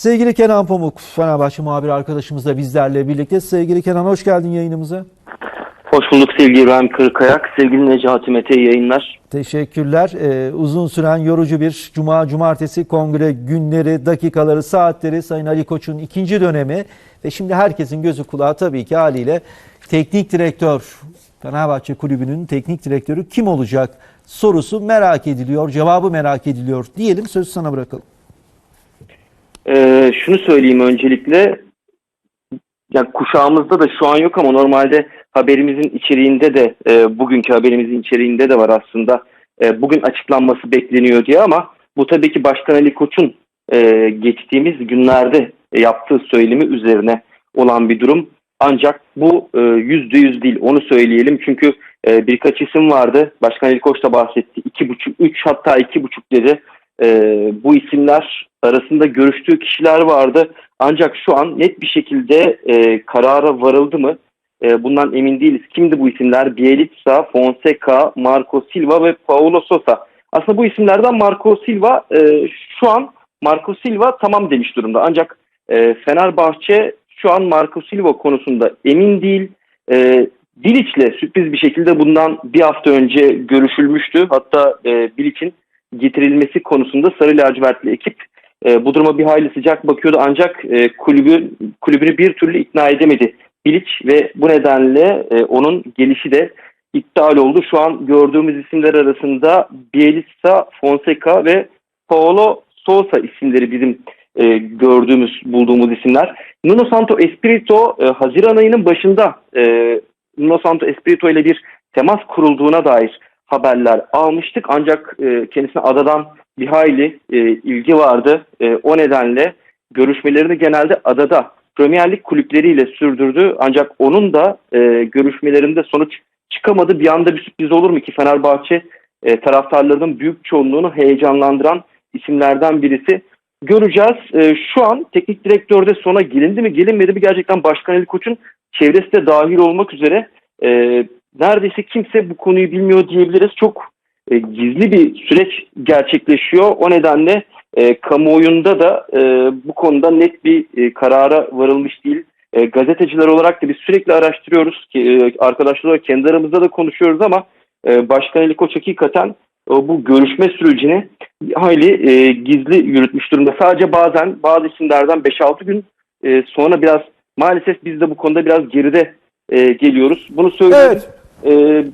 Sevgili Kenan Pamuk, Fenerbahçe muhabir arkadaşımız da bizlerle birlikte. Sevgili Kenan hoş geldin yayınımıza. Hoş bulduk sevgili İbrahim Kırkayak. Sevgili Necati Mete yayınlar. Teşekkürler. Ee, uzun süren yorucu bir cuma, cumartesi kongre günleri, dakikaları, saatleri Sayın Ali Koç'un ikinci dönemi ve şimdi herkesin gözü kulağı tabii ki haliyle teknik direktör, Fenerbahçe Kulübü'nün teknik direktörü kim olacak sorusu merak ediliyor, cevabı merak ediliyor diyelim sözü sana bırakalım. Ee, şunu söyleyeyim öncelikle. Ya kuşağımızda da şu an yok ama normalde haberimizin içeriğinde de e, bugünkü haberimizin içeriğinde de var aslında. E, bugün açıklanması bekleniyor diye ama bu tabii ki Başkan Ali Koç'un e, geçtiğimiz günlerde yaptığı söylemi üzerine olan bir durum. Ancak bu e, yüzde yüz değil onu söyleyelim çünkü e, birkaç isim vardı. Başkan Ali Koç da bahsetti. iki buçuk, üç hatta iki buçuk dedi. E, bu isimler arasında görüştüğü kişiler vardı. Ancak şu an net bir şekilde e, karara varıldı mı? E, bundan emin değiliz. Kimdi bu isimler? Bielitsa, Fonseca, Marco Silva ve Paulo Sosa. Aslında bu isimlerden Marco Silva e, şu an Marco Silva tamam demiş durumda. Ancak e, Fenerbahçe şu an Marco Silva konusunda emin değil. E, Bilic'le sürpriz bir şekilde bundan bir hafta önce görüşülmüştü. Hatta e, Bilic'in getirilmesi konusunda Sarı Lacivertli ekip e, bu duruma bir hayli sıcak bakıyordu ancak e, kulübü kulübünü bir türlü ikna edemedi Bilic ve bu nedenle e, onun gelişi de iptal oldu. Şu an gördüğümüz isimler arasında Bielitsa, Fonseca ve Paolo Sousa isimleri bizim e, gördüğümüz, bulduğumuz isimler. Nuno Santo Espirito e, Haziran ayının başında e, Nuno Santo Espirito ile bir temas kurulduğuna dair haberler almıştık. Ancak e, kendisine adadan bir hayli e, ilgi vardı. E, o nedenle görüşmelerini genelde adada Premier Lig kulüpleriyle sürdürdü. Ancak onun da e, görüşmelerinde sonuç çıkamadı. Bir anda bir sürpriz olur mu ki Fenerbahçe e, taraftarlarının büyük çoğunluğunu heyecanlandıran isimlerden birisi. Göreceğiz. E, şu an teknik direktörde sona gelindi mi gelinmedi mi gerçekten Başkan Ali Koç'un çevresi de dahil olmak üzere e, neredeyse kimse bu konuyu bilmiyor diyebiliriz. Çok e, gizli bir süreç gerçekleşiyor. O nedenle e, kamuoyunda da e, bu konuda net bir e, karara varılmış değil. E, gazeteciler olarak da biz sürekli araştırıyoruz ki e, arkadaşlar kendi aramızda da konuşuyoruz ama e, Başkan Ali Koç hakikaten e, bu görüşme sürecini hayli e, gizli yürütmüş durumda. Sadece bazen bazı isimlerden 5-6 gün e, sonra biraz maalesef biz de bu konuda biraz geride e, geliyoruz. Bunu söylüyoruz. Evet. E,